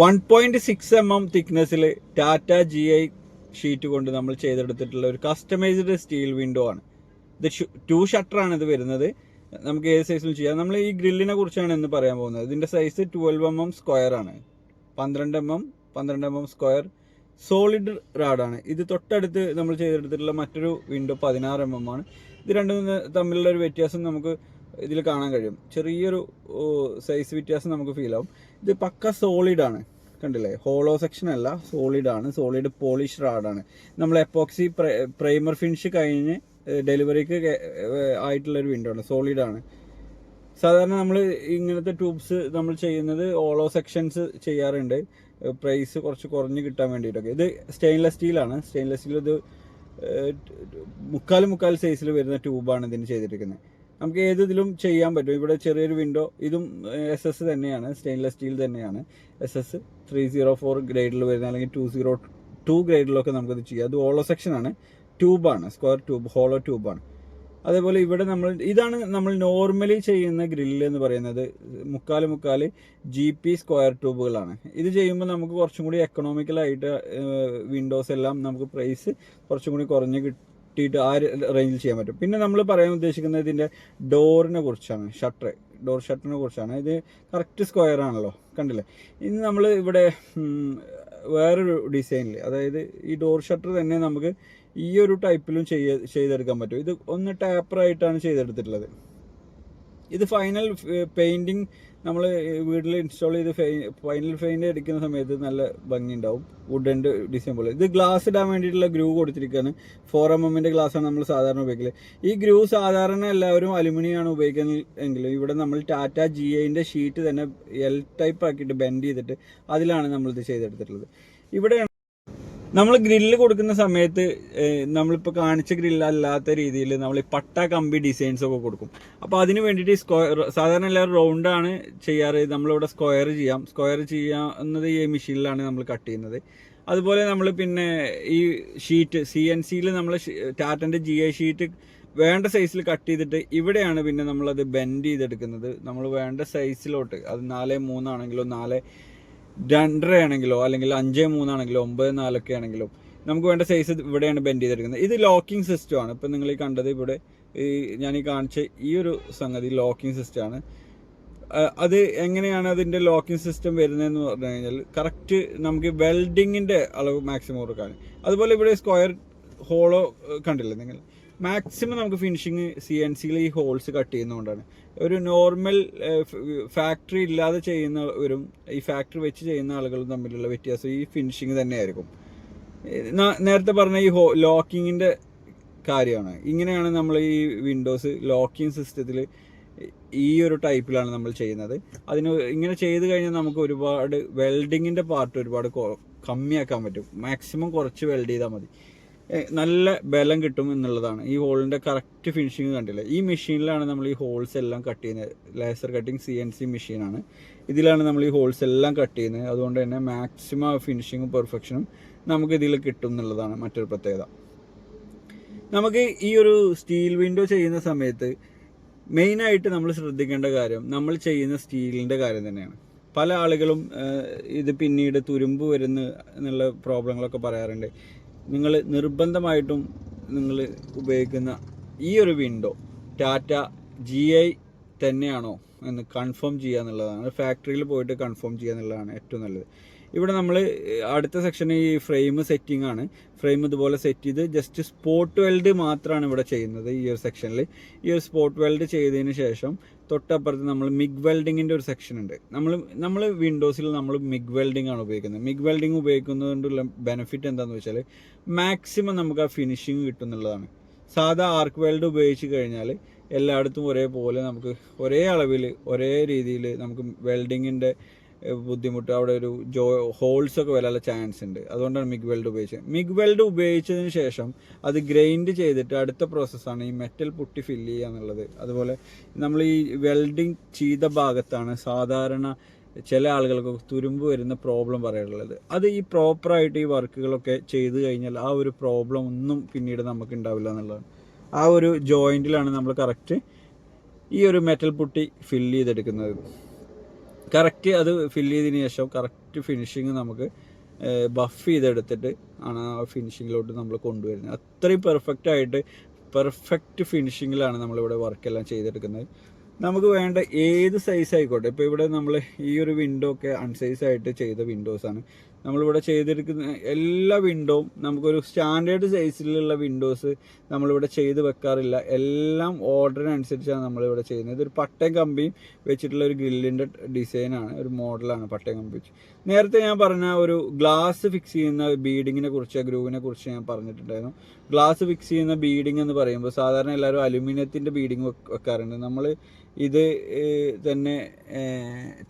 One point six M M തിക്നെസ്സിൽ Tata G I sheet കൊണ്ട് നമ്മൾ ചെയ്തെടുത്തിട്ടുള്ള ഒരു കസ്റ്റമൈസ്ഡ് സ്റ്റീൽ വിൻഡോ ആണ്. ഇത് ടു ഷട്ടറാണ് ഇത് വരുന്നത്. നമുക്ക് ഏത് സൈസിൽ ചെയ്യാം. നമ്മൾ ഈ ഗ്രില്ലിനെ കുറിച്ചാണ് ഇന്ന് പറയാൻ പോകുന്നത്. ഇതിന്റെ size twelve M M square ആണ്. പന്ത്രണ്ട് എം എം പന്ത്രണ്ട് എം എം സ്ക്വയർ സോളിഡ് റാഡാണ് ഇത് തൊട്ടടുത്ത് നമ്മൾ ചെയ്തെടുത്തിട്ടുള്ള മറ്റൊരു വിൻഡോ പതിനാറ് എം എം ആണ്. ഇത് രണ്ടും തമ്മിലുള്ള ഒരു വ്യത്യാസം നമുക്ക് ഇതിൽ കാണാൻ കഴിയും. ചെറിയൊരു സൈസ് വ്യത്യാസം നമുക്ക് ഫീൽ ആവും. ഇത് പക്ക സോളിഡ് ആണ്. കണ്ടില്ലേ? ഹോളോ സെക്ഷൻ അല്ല സോളിഡ് ആണ്. സോളിഡ് പോളിഷ് റാഡാണ് നമ്മൾ എപ്പോക്സി പ്രൈമർ ഫിനിഷ് കഴിഞ്ഞ് ഡെലിവറിക്ക് ആയിട്ടുള്ള ഒരു വിൻഡോ ആണ്. സോളിഡ് ആണ്. സാധാരണ നമ്മൾ ഇങ്ങനത്തെ ട്യൂബ്സ് നമ്മൾ ചെയ്യുന്നത് ഓളോ സെക്ഷൻസ് ചെയ്യാറുണ്ട്. പ്രൈസ് കുറച്ച് കുറഞ്ഞ് കിട്ടാൻ വേണ്ടിയിട്ടൊക്കെ. ഇത് സ്റ്റെയിൻലെസ് സ്റ്റീലാണ് സ്റ്റെയിൻലെസ് സ്റ്റീൽ ഇത് മുക്കാൽ മുക്കാൽ സൈസിൽ വരുന്ന ട്യൂബാണ് ഇതിന് ചെയ്തിരിക്കുന്നത്. നമുക്ക് ഏതിലും ചെയ്യാൻ പറ്റും. ഇവിടെ ചെറിയൊരു വിൻഡോ ഇതും എസ് എസ് തന്നെയാണ് സ്റ്റെയിൻലെസ് സ്റ്റീൽ തന്നെയാണ്. S S three zero four ഗ്രേഡിൽ വരുന്ന അല്ലെങ്കിൽ ടു സീറോ ടു ഗ്രേഡിലൊക്കെ നമുക്കത് ചെയ്യാം. അത് ഓളോ സെക്ഷനാണ് ട്യൂബാണ് സ്ക്വയർ ട്യൂബ് ഹോളോ ട്യൂബാണ് അതേപോലെ ഇവിടെ നമ്മൾ ഇതാണ് നമ്മൾ നോർമലി ചെയ്യുന്ന ഗ്രില്ല് എന്ന് പറയുന്നത്. മുക്കാൽ മുക്കാൽ ജി പി സ്ക്വയർ ട്യൂബുകളാണ് ഇത് ചെയ്യുമ്പോൾ നമുക്ക് കുറച്ചും കൂടി എക്കണോമിക്കലായിട്ട് വിൻഡോസ് എല്ലാം നമുക്ക് പ്രൈസ് കുറച്ചും കൂടി കുറഞ്ഞ് കിട്ടിയിട്ട് ആ റേഞ്ചിൽ ചെയ്യാൻ പറ്റും. പിന്നെ നമ്മൾ പറയാൻ ഉദ്ദേശിക്കുന്നത് ഇതിന്റെ ഡോറിനെ കുറിച്ചാണ് ഷട്ടർ ഡോർ ഷട്ടറിനെ കുറിച്ചാണ്. ഇത് കറക്റ്റ് സ്ക്വയർ ആണല്ലോ കണ്ടില്ലേ? ഇനി നമ്മൾ ഇവിടെ വേറൊരു ഡിസൈനിൽ അതായത് ഈ ഡോർ ഷട്ടർ തന്നെ നമുക്ക് ഈ ഒരു ടൈപ്പിലും ചെയ്യ ചെയ്തെടുക്കാൻ പറ്റും. ഇത് ഒന്ന് ടാപ്പറായിട്ടാണ് ചെയ്തെടുത്തിട്ടുള്ളത്. ഇത് ഫൈനൽ പെയിന്റിങ് നമ്മൾ വീട്ടിൽ ഇൻസ്റ്റാൾ ചെയ്ത് ഫൈനൽ പെയിന്റ് അടിക്കുന്ന സമയത്ത് നല്ല ഭംഗി ഉണ്ടാവും വുഡന്റെ ഡിസൈൻ പോലെ. ഇത് ഗ്ലാസ് ഇടാൻ വേണ്ടിയിട്ടുള്ള ഗ്രൂ കൊടുത്തിരിക്കുകയാണ് ഫോർ എം എമ്മിന്റെ ഗ്ലാസ്സാണ് നമ്മൾ സാധാരണ ഉപയോഗിക്കൽ. ഈ ഗ്രൂ സാധാരണ എല്ലാവരും അലുമിനിയം ആണ് ഉപയോഗിക്കുന്നത് എങ്കിലും ഇവിടെ നമ്മൾ ടാറ്റ ജി ഐന്റെ ഷീറ്റ് തന്നെ എൽ ടൈപ്പ് ആക്കിയിട്ട് ബെൻഡ് ചെയ്തിട്ട് അതിലാണ് നമ്മളിത് ചെയ്തെടുത്തിട്ടുള്ളത്. ഇവിടെ നമ്മൾ ഗ്രില്ല് കൊടുക്കുന്ന സമയത്ത് നമ്മളിപ്പോൾ കാണിച്ച ഗ്രില്ല് അല്ലാത്ത രീതിയിൽ നമ്മൾ ഈ പട്ട കമ്പി ഡിസൈൻസ് ഒക്കെ കൊടുക്കും. അപ്പോൾ അതിന് വേണ്ടിയിട്ട് സ്ക്വയർ സാധാരണ എല്ലാവരും റൗണ്ടാണ് ചെയ്യാറ്. നമ്മളിവിടെ സ്ക്വയർ ചെയ്യാം. സ്ക്വയർ ചെയ്യാവുന്നത് ഈ മെഷീനിലാണ് നമ്മൾ കട്ട് ചെയ്യുന്നത്. അതുപോലെ നമ്മൾ പിന്നെ ഈ ഷീറ്റ് സി എൻ സിയിൽ നമ്മൾ ടാറ്റന്റെ ജി ഐ ഷീറ്റ് വേണ്ട സൈസിൽ കട്ട് ചെയ്തിട്ട് ഇവിടെയാണ് പിന്നെ നമ്മളത് ബെൻഡ് ചെയ്തെടുക്കുന്നത്. നമ്മൾ വേണ്ട സൈസിലോട്ട് അത് നാല് മൂന്നാണെങ്കിലോ നാല് രണ്ടര ആണെങ്കിലോ അല്ലെങ്കിൽ അഞ്ച് മൂന്നാണെങ്കിലോ ഒമ്പത് നാലൊക്കെ ആണെങ്കിലോ നമുക്ക് വേണ്ട സൈസ് ഇവിടെയാണ് ബെൻഡ് ചെയ്തെടുക്കുന്നത്. ഇത് ലോക്കിംഗ് സിസ്റ്റം ആണ്. ഇപ്പം നിങ്ങൾ ഈ കണ്ടത് ഇവിടെ ഈ ഞാൻ ഈ കാണിച്ച ഈ ഒരു സംഗതി ലോക്കിംഗ് സിസ്റ്റം ആണ്. അത് എങ്ങനെയാണ് അതിന്റെ ലോക്കിംഗ് സിസ്റ്റം വരുന്നതെന്ന് പറഞ്ഞു കഴിഞ്ഞാൽ കറക്റ്റ് നമുക്ക് വെൽഡിങ്ങിന്റെ അളവ് മാക്സിമം കൊടുക്കാൻ അതുപോലെ ഇവിടെ സ്ക്വയർ ഹോളോ കണ്ടില്ലേ നിങ്ങൾ? മാക്സിമം നമുക്ക് ഫിനിഷിങ് സി എൻ സിയിൽ ഈ ഹോൾസ് കട്ട് ചെയ്യുന്നതുകൊണ്ടാണ്. ഒരു നോർമൽ ഫാക്ടറി ഇല്ലാതെ ചെയ്യുന്നവരും ഈ ഫാക്ടറി വെച്ച് ചെയ്യുന്ന ആളുകളും തമ്മിലുള്ള വ്യത്യാസം ഈ ഫിനിഷിങ് തന്നെയായിരിക്കും. നേരത്തെ പറഞ്ഞ ഈ ഹോ ലോക്കിങ്ങിന്റെ കാര്യമാണ്. ഇങ്ങനെയാണ് നമ്മൾ ഈ വിൻഡോസ് ലോക്കിംഗ് സിസ്റ്റത്തിൽ ഈ ഒരു ടൈപ്പിലാണ് നമ്മൾ ചെയ്യുന്നത്. അതിന് ഇങ്ങനെ ചെയ്ത് കഴിഞ്ഞാൽ നമുക്ക് ഒരുപാട് വെൽഡിങ്ങിന്റെ പാർട്ട് ഒരുപാട് കമ്മിയാക്കാൻ പറ്റും. മാക്സിമം കുറച്ച് വെൽഡ് ചെയ്താൽ മതി. നല്ല ബലം കിട്ടും എന്നുള്ളതാണ്. ഈ ഹോളിന്റെ കറക്റ്റ് ഫിനിഷിങ് കണ്ടില്ലേ? ഈ മെഷീനിലാണ് നമ്മൾ ഈ ഹോൾസ് എല്ലാം കട്ട് ചെയ്യുന്നത്. Laser cutting C N C മെഷീനാണ് ഇതിലാണ് നമ്മൾ ഈ ഹോൾസ് എല്ലാം കട്ട് ചെയ്യുന്നത്. അതുകൊണ്ട് തന്നെ മാക്സിമം ഫിനിഷിങ്ങും പെർഫെക്ഷനും നമുക്ക് ഇതിൽ കിട്ടും എന്നുള്ളതാണ് മറ്റൊരു പ്രത്യേകത. നമുക്ക് ഈ ഒരു സ്റ്റീൽ വിൻഡോ ചെയ്യുന്ന സമയത്ത് മെയിനായിട്ട് നമ്മൾ ശ്രദ്ധിക്കേണ്ട കാര്യം നമ്മൾ ചെയ്യുന്ന സ്റ്റീലിന്റെ കാര്യം തന്നെയാണ്. പല ആളുകളും ഇത് പിന്നീട് തുരുമ്പ് വരുന്ന എന്നുള്ള പ്രോബ്ലങ്ങളൊക്കെ പറയാറുണ്ട്. നിങ്ങൾ നിർബന്ധമായിട്ടും നിങ്ങൾ ഉപയോഗിക്കുന്ന ഈ ഒരു വിൻഡോ ടാറ്റ ജി ഐ തന്നെയാണോ എന്ന് കൺഫേം ചെയ്യുക എന്നുള്ളതാണ്. ഫാക്ടറിയിൽ പോയിട്ട് കൺഫേം ചെയ്യുക എന്നുള്ളതാണ് ഏറ്റവും നല്ലത്. ഇവിടെ നമ്മൾ അടുത്ത സെക്ഷൻ ഈ ഫ്രെയിം സെറ്റിംഗ് ആണ്. ഫ്രെയിം ഇതുപോലെ സെറ്റ് ചെയ്ത് ജസ്റ്റ് സ്പോട്ട് വെൽഡ് മാത്രമാണ് ഇവിടെ ചെയ്യുന്നത് ഈ ഒരു സെക്ഷനിൽ ഈ ഒരു സ്പോട്ട് വെൽഡ് ചെയ്തതിന് ശേഷം തൊട്ടപ്പുറത്ത് നമ്മൾ മിഗ് വെൽഡിങ്ങിന്റെ ഒരു സെക്ഷൻ ഉണ്ട്. നമ്മൾ നമ്മൾ വിൻഡോസിൽ നമ്മൾ മിഗ് വെൽഡിംഗ് ആണ് ഉപയോഗിക്കുന്നത്. മിഗ് വെൽഡിംഗ് ഉപയോഗിക്കുന്നതുകൊണ്ടുള്ള ബെനിഫിറ്റ് എന്താണെന്ന് വെച്ചാൽ മാക്സിമം നമുക്ക് ആ ഫിനിഷിങ് കിട്ടുന്നുള്ളതാണ് സാധാ ആർക്ക് വെൽഡ് ഉപയോഗിച്ച് കഴിഞ്ഞാൽ എല്ലായിടത്തും ഒരേപോലെ നമുക്ക് ഒരേ അളവിൽ ഒരേ രീതിയിൽ നമുക്ക് വെൽഡിങ്ങിന്റെ ബുദ്ധിമുട്ട്. അവിടെ ഒരു ജോ ഹോൾസ് ഒക്കെ വരാനുള്ള ചാൻസ് ഉണ്ട് അതുകൊണ്ടാണ് മിഗ് വെൽഡ് ഉപയോഗിച്ചത്. മിഗ് വെൽഡ് ഉപയോഗിച്ചതിന് ശേഷം അത് ഗ്രൈൻഡ് ചെയ്തിട്ട് അടുത്ത പ്രോസസ്സാണ് ഈ മെറ്റൽ പുട്ടി ഫില്ല് ചെയ്യുക എന്നുള്ളത്. അതുപോലെ നമ്മൾ ഈ വെൽഡിങ് ചെയ്ത ഭാഗത്താണ് സാധാരണ ചില ആളുകൾക്ക് തുരുമ്പ് വരുന്ന പ്രോബ്ലം പറയാനുള്ളത്. അത് ഈ പ്രോപ്പറായിട്ട് ഈ വർക്കുകളൊക്കെ ചെയ്തു കഴിഞ്ഞാൽ ആ ഒരു പ്രോബ്ലം ഒന്നും പിന്നീട് നമുക്ക് ഉണ്ടാവില്ല എന്നുള്ളതാണ്. ആ ഒരു ജോയിന്റിലാണ് നമ്മൾ കറക്റ്റ് ഈ ഒരു മെറ്റൽ പുട്ടി ഫില്ല് ചെയ്തെടുക്കുന്നത്. കറക്റ്റ് അത് ഫില്ല് ചെയ്തതിന് ശേഷം കറക്റ്റ് ഫിനിഷിങ് നമുക്ക് ബഫ് ചെയ്തെടുത്തിട്ട് ആണ് ആ ഫിനിഷിങ്ങിലോട്ട് നമ്മൾ കൊണ്ടുവരുന്നത്. അത്രയും പെർഫെക്റ്റ് ആയിട്ട് പെർഫെക്റ്റ് ഫിനിഷിങ്ങിലാണ് നമ്മളിവിടെ വർക്കെല്ലാം ചെയ്തെടുക്കുന്നത്. നമുക്ക് വേണ്ട ഏത് സൈസ് ആയിക്കോട്ടെ. ഇപ്പോൾ ഇവിടെ നമ്മൾ ഈ ഒരു വിൻഡോ ഒക്കെ അൺസൈസ് ആയിട്ട് ചെയ്ത വിൻഡോസാണ് നമ്മളിവിടെ ചെയ്തെടുക്കുന്ന എല്ലാ വിൻഡോവും നമുക്കൊരു സ്റ്റാൻഡേർഡ് സൈസിലുള്ള വിൻഡോസ് നമ്മളിവിടെ ചെയ്ത് വെക്കാറില്ല. എല്ലാം ഓർഡറിനനുസരിച്ചാണ് നമ്മളിവിടെ ചെയ്യുന്നത്. ഇതൊരു പട്ടയം കമ്പിയും വെച്ചിട്ടുള്ള ഒരു ഗ്രില്ലിന്റെ ഡിസൈനാണ് ഒരു മോഡലാണ് പട്ടയം കമ്പി വെച്ച്. നേരത്തെ ഞാൻ പറഞ്ഞ ഒരു ഗ്ലാസ് ഫിക്സ് ചെയ്യുന്ന ബീഡിങ്ങിനെ കുറിച്ച് ഗ്രൂവിനെ കുറിച്ച് ഞാൻ പറഞ്ഞിട്ടുണ്ടായിരുന്നു. ഗ്ലാസ് ഫിക്സ് ചെയ്യുന്ന ബീഡിങ് എന്ന് പറയുമ്പോൾ സാധാരണ എല്ലാവരും അലുമിനിയത്തിന്റെ ബീഡിങ് വെക്കാറുണ്ട്. നമ്മൾ ഇത് തന്നെ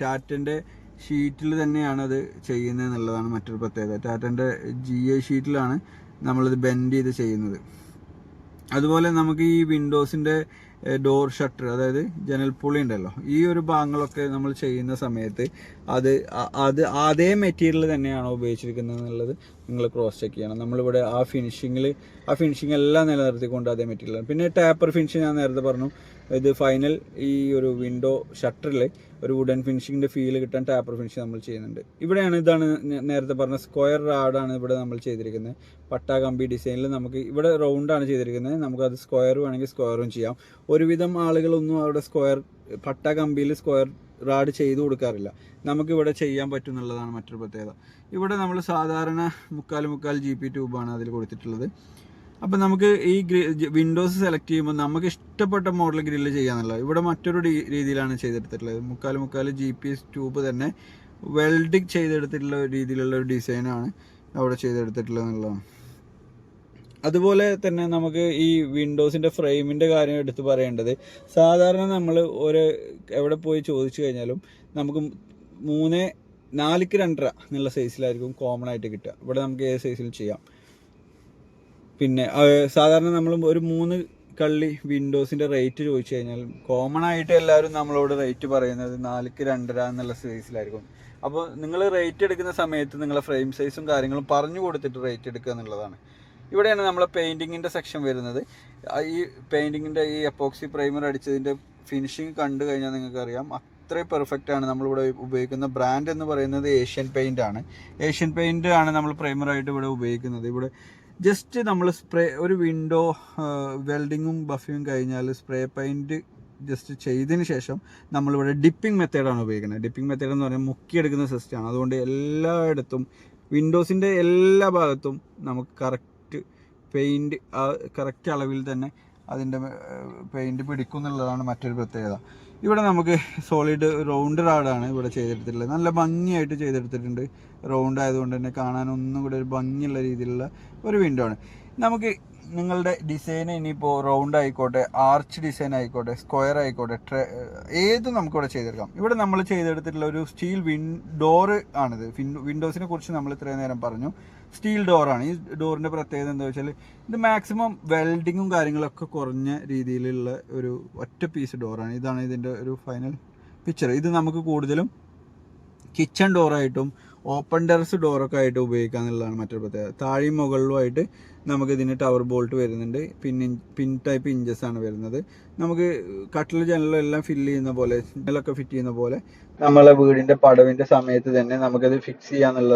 ടാറ്റന്റെ ഷീറ്റിൽ തന്നെയാണ് അത് ചെയ്യുന്നത് എന്നുള്ളതാണ് മറ്റൊരു പ്രത്യേകത. ടാറ്റന്റെ ജി എ ഷീറ്റിലാണ് നമ്മളിത് ബെൻഡ് ചെയ്ത് ചെയ്യുന്നത്. അതുപോലെ നമുക്ക് ഈ വിൻഡോസിന്റെ ഡോർ ഷട്ടർ അതായത് ജനൽപ്പുളി ഉണ്ടല്ലോ ഈ ഒരു ഭാഗങ്ങളൊക്കെ നമ്മൾ ചെയ്യുന്ന സമയത്ത് അത് അത് അതേ മെറ്റീരിയൽ തന്നെയാണോ ഉപയോഗിച്ചിരിക്കുന്നത് എന്നുള്ളത് നിങ്ങൾ ക്രോസ് ചെക്ക് ചെയ്യണം. നമ്മളിവിടെ ആ ഫിനിഷിങ്ങിൽ ആ ഫിനിഷിംഗ് എല്ലാം നിലനിർത്തിക്കൊണ്ട് അതേ മെറ്റീരിയലാണ് പിന്നെ ടാപ്പർ ഫിനിഷ് ഞാൻ നേരത്തെ പറഞ്ഞു ഇത് ഫൈനൽ ഈ ഒരു വിൻഡോ ഷട്ടറിൽ ഒരു വുഡൻ ഫിനിഷിങ്ങിന്റെ ഫീൽ കിട്ടാൻ ടാപ്പർ ഫിനിഷിങ് നമ്മൾ ചെയ്യുന്നുണ്ട്. ഇവിടെയാണ് ഇതാണ് നേരത്തെ പറഞ്ഞ സ്ക്വയർ റാഡാണ് ഇവിടെ നമ്മൾ ചെയ്തിരിക്കുന്നത്. പട്ട കമ്പി ഡിസൈനിൽ നമുക്ക് ഇവിടെ റൗണ്ടാണ് ചെയ്തിരിക്കുന്നത്. നമുക്കത് സ്ക്വയർ വേണമെങ്കിൽ സ്ക്വയറും ചെയ്യാം. ഒരുവിധം ആളുകളൊന്നും അവിടെ സ്ക്വയർ പട്ട കമ്പിയിൽ സ്ക്വയർ റാഡ് ചെയ്തു കൊടുക്കാറില്ല. നമുക്കിവിടെ ചെയ്യാൻ പറ്റും എന്നുള്ളതാണ് മറ്റൊരു പ്രത്യേകത. ഇവിടെ നമ്മൾ സാധാരണ മുക്കാൽ മുക്കാൽ ജി പി ട്യൂബാണ് അതിൽ കൊടുത്തിട്ടുള്ളത്. അപ്പം നമുക്ക് ഈ വിൻഡോസ് സെലക്ട് ചെയ്യുമ്പോൾ നമുക്ക് ഇഷ്ടപ്പെട്ട മോഡൽ ഗ്രില്ല് ചെയ്യാന്നുള്ളത് ഇവിടെ മറ്റൊരു രീതിയിലാണ് ചെയ്തെടുത്തിട്ടുള്ളത്. മുക്കാൽ മുക്കാൽ ജി പി എസ് ട്യൂബ് തന്നെ വെൽഡിങ് ചെയ്തെടുത്തിട്ടുള്ള രീതിയിലുള്ള ഒരു ഡിസൈനാണ് അവിടെ ചെയ്തെടുത്തിട്ടുള്ളത് എന്നുള്ളതാണ് അതുപോലെ തന്നെ നമുക്ക് ഈ വിൻഡോസിന്റെ ഫ്രെയിമിന്റെ കാര്യം എടുത്ത് പറയേണ്ടത് സാധാരണ നമ്മൾ ഒരു എവിടെ പോയി ചോദിച്ചു കഴിഞ്ഞാലും നമുക്ക് മൂന്ന് നാലിക്ക് രണ്ടര എന്നുള്ള സൈസിലായിരിക്കും കോമൺ ആയിട്ട് കിട്ടുക. ഇവിടെ നമുക്ക് ഏത് സൈസിൽ ചെയ്യാം. പിന്നെ സാധാരണ നമ്മൾ ഒരു മൂന്ന് കള്ളി വിൻഡോസിന്റെ റേറ്റ് ചോദിച്ചു കഴിഞ്ഞാൽ കോമൺ ആയിട്ട് എല്ലാവരും നമ്മളോട് റേറ്റ് പറയുന്നത് നാലിക്ക് രണ്ടര എന്നുള്ള സൈസിലായിരിക്കും അപ്പോൾ നിങ്ങൾ റേറ്റ് എടുക്കുന്ന സമയത്ത് നിങ്ങളെ ഫ്രെയിം സൈസും കാര്യങ്ങളും പറഞ്ഞു കൊടുത്തിട്ട് റേറ്റ് എടുക്കുക എന്നുള്ളതാണ്. ഇവിടെയാണ് നമ്മളെ പെയിന്റിങ്ങിന്റെ സെക്ഷൻ വരുന്നത്. ഈ പെയിന്റിങ്ങിന്റെ ഈ എപ്പോക്സി പ്രൈമർ അടിച്ചതിന്റെ ഫിനിഷിങ് കണ്ടു കഴിഞ്ഞാൽ നിങ്ങൾക്കറിയാം അത്രയും പെർഫെക്റ്റ് ആണ് നമ്മളിവിടെ ഉപയോഗിക്കുന്ന ബ്രാൻഡ് എന്ന് പറയുന്നത് ഏഷ്യൻ പെയിന്റ് ആണ്. ഏഷ്യൻ പെയിന്റ് ആണ് നമ്മൾ പ്രൈമറായിട്ട് ഇവിടെ ഉപയോഗിക്കുന്നത്. ഇവിടെ ജസ്റ്റ് നമ്മൾ സ്പ്രേ ഒരു വിൻഡോ വെൽഡിങ്ങും ബഫിയും കഴിഞ്ഞാൽ സ്പ്രേ പെയിന്റ് ജസ്റ്റ് ചെയ്തതിന് ശേഷം നമ്മളിവിടെ ഡിപ്പിംഗ് മെത്തേഡാണ് ഉപയോഗിക്കുന്നത്. ഡിപ്പിംഗ് മെത്തേഡ് എന്ന് പറഞ്ഞാൽ മുക്കിയെടുക്കുന്ന സിസ്റ്റമാണ് അതുകൊണ്ട് എല്ലായിടത്തും വിൻഡോസിന്റെ എല്ലാ ഭാഗത്തും നമുക്ക് കറക്റ്റ് പെയിന്റ് ആ കറക്റ്റ് അളവിൽ തന്നെ അതിന്റെ പെയിന്റ് പിടിക്കും എന്നുള്ളതാണ് മറ്റൊരു പ്രത്യേകത. ഇവിടെ നമുക്ക് സോളിഡ് റൗണ്ട് റാഡാണ് ഇവിടെ ചെയ്തെടുത്തിട്ടുള്ളത്. നല്ല ഭംഗിയായിട്ട് ചെയ്തെടുത്തിട്ടുണ്ട്. റൗണ്ട് ആയതുകൊണ്ട് തന്നെ കാണാൻ ഒന്നും കൂടെ ഒരു ഭംഗിയുള്ള രീതിയിലുള്ള ഒരു വിൻഡോ ആണ്. നമുക്ക് നിങ്ങളുടെ ഡിസൈൻ ഇനിയിപ്പോൾ റൗണ്ട് ആയിക്കോട്ടെ ആർച്ച് ഡിസൈൻ ആയിക്കോട്ടെ സ്ക്വയർ ആയിക്കോട്ടെ ട്രേ ഏത് നമുക്കിവിടെ ചെയ്തെടുക്കാം? ഇവിടെ നമ്മൾ ചെയ്തെടുത്തിട്ടുള്ള ഒരു സ്റ്റീൽ വിൻ ഡോറ് ആണിത്. വിൻഡോസിനെ കുറിച്ച് നമ്മൾ ഇത്രയും നേരം പറഞ്ഞു. സ്റ്റീൽ ഡോറാണ് ഈ ഡോറിന്റെ പ്രത്യേകത എന്താ വെച്ചാൽ ഇത് മാക്സിമം വെൽഡിങ്ങും കാര്യങ്ങളൊക്കെ കുറഞ്ഞ രീതിയിലുള്ള ഒരു ഒറ്റ പീസ് ഡോറാണ് ഇതാണ് ഇതിന്റെ ഒരു ഫൈനൽ പിക്ചർ ഇത് നമുക്ക് കൂടുതലും കിച്ചൺ ഡോറായിട്ടും ഓപ്പൺ ടെറസ് ഡോറൊക്കെ ആയിട്ട് ഉപയോഗിക്കുക എന്നുള്ളതാണ് മറ്റൊരു പ്രത്യേകത. താഴെയും മുകളിലുമായിട്ട് നമുക്ക് ഇതിന് ടവർ ബോൾട്ട് വരുന്നുണ്ട്. പിന്നെ പിൻ ടൈപ്പ് ഇഞ്ചസ് ആണ് വരുന്നത്. നമുക്ക് കട്ടിൽ ജനലും എല്ലാം ഫില്ല് ചെയ്യുന്ന പോലെ ജനലൊക്കെ ഫിറ്റ് ചെയ്യുന്ന പോലെ നമ്മളെ വീടിന്റെ പടവിന്റെ സമയത്ത് തന്നെ നമുക്കത് ഫിക്സ് ചെയ്യാന്നുള്ളത്